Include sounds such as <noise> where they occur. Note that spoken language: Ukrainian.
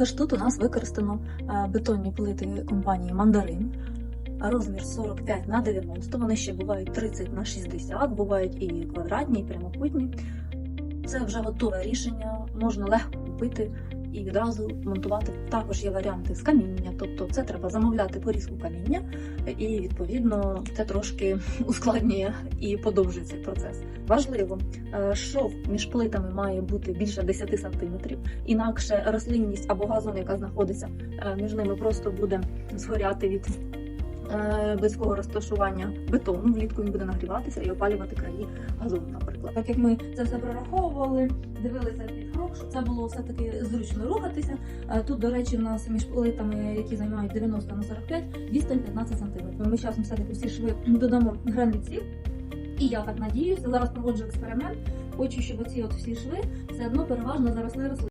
Тож тут у нас використано е, бетонні плити компанії Мандарин. Розмір 45 на 90. Вони ще бувають 30 на 60, бувають і квадратні, і прямокутні. Це вже готове рішення, можна легко купити і відразу монтувати. Також є варіанти з каміння, тобто це треба замовляти порізку каміння, і відповідно це трошки <laughs> ускладнює і подовжує цей процес. Важливо, е, шов між плитами має бути більше 10 см, інакше рослинність або газон, яка знаходиться е, між ними, просто буде згоряти від близького розташування бетону. Влітку він буде нагріватися і опалювати краї газону, наприклад. Так як ми це все прораховували, дивилися під крок, щоб це було все таки зручно рухатися. Е, Тут, до речі, у нас між плитами, які займають 90 на 45, відстань 15 см. Ми часом все таки всі шви додамо границі. І я так надіюся, зараз проводжу експеримент. Хочу, щоб оці от всі шви все одно переважно заросли росли.